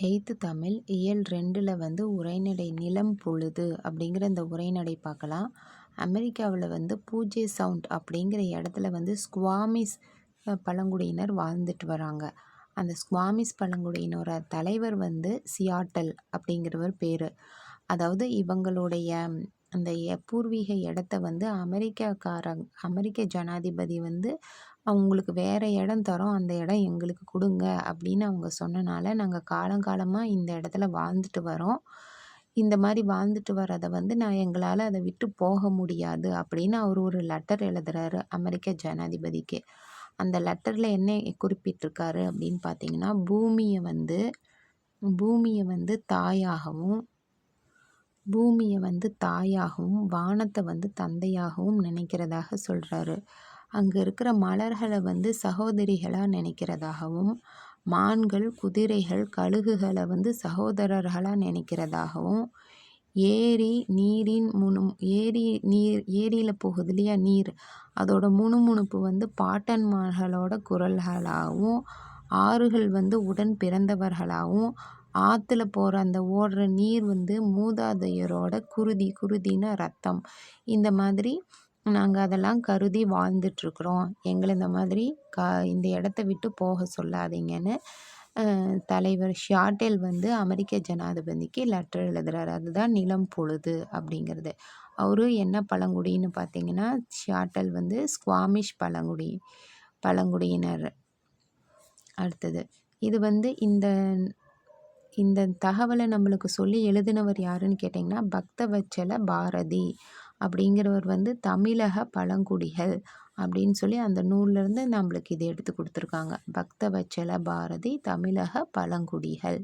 Eighth Tamil இயல் ரெண்டில் வந்து உரைநடை நிலம் பொழுது அப்படிங்கிற இந்த உரைநடை பார்க்கலாம். அமெரிக்காவில் வந்து பூஜே சவுண்ட் அப்படிங்கிற இடத்துல வந்து ஸ்குவாமிஸ் பழங்குடியினர் வாழ்ந்துட்டு வராங்க. அந்த ஸ்குவாமிஸ் பழங்குடியினரோட தலைவர் வந்து சியாட்டல் அப்படிங்கிறவர் பேர். அதாவது இவங்களுடைய அந்த பூர்வீக இடத்த வந்து அமெரிக்காக்காரங் அமெரிக்க ஜனாதிபதி வந்து அவங்களுக்கு வேறு இடம் தரோம் அந்த இடம் எங்களுக்கு கொடுங்க அப்படின்னு அவங்க சொன்னனால நாங்கள் காலங்காலமாக இந்த இடத்துல வாழ்ந்துட்டு வரோம். இந்த மாதிரி வாழ்ந்துட்டு வரதை வந்து நான் எங்களால் அதை விட்டு போக முடியாது அப்படின்னு அவர் ஒரு லெட்டர் எழுதுறாரு அமெரிக்க ஜனாதிபதிக்கு. அந்த லெட்டரில் என்ன குறிப்பிட்டிருக்காரு அப்படின்னு பார்த்தீங்கன்னா பூமியை வந்து பூமியை வந்து தாயாகவும் பூமியை வந்து தாயாகவும் வானத்தை வந்து தந்தையாகவும் நினைக்கிறதாக சொல்கிறாரு அங்கே இருக்கிற மலர்களை வந்து சகோதரிகளாக நினைக்கிறதாகவும் மான்கள் குதிரைகள் கழுகுகளை வந்து சகோதரர்களாக நினைக்கிறதாகவும் ஏரி நீரின் முணு ஏரி நீர் ஏரியில் போகுது இல்லையா நீர் அதோட முணுமுணுப்பு வந்து பாட்டன்மார்களோட குரல்களாகவும் ஆறுகள் வந்து உடன் பிறந்தவர்களாகவும் ஆற்றுல போகிற அந்த ஓடுற நீர் வந்து மூதாதையரோட குருதி குருதினா ரத்தம். இந்த மாதிரி நாங்கள் அதெல்லாம் கருதி வாழ்ந்துட்டுருக்குறோம் எங்களை இந்த மாதிரி க இந்த இடத்த விட்டு போக சொல்லாதீங்கன்னு தலைவர் ஷியாட்டெல் வந்து அமெரிக்க ஜனாதிபதிக்கு லெட்டர் எழுதுறாரு. அதுதான் நிலம் பொழுது அப்படிங்கிறது. அவரு என்ன பழங்குடின்னு பார்த்தீங்கன்னா ஷாட்டல் வந்து ஸ்குவாமிஷ் பழங்குடி பழங்குடியினர். அடுத்தது இது வந்து இந்த இந்த தகவலை நம்மளுக்கு சொல்லி எழுதினவர் யாருன்னு கேட்டிங்கன்னா பக்தவச்சல பாரதி. அப்படிங்கிறவர் வந்து தமிழக பழங்குடிகள் அப்படின்னு சொல்லி அந்த நூல்லேருந்து நம்மளுக்கு இதை எடுத்து கொடுத்துருக்காங்க. பக்தவச்சல பாரதி தமிழக பழங்குடிகள்.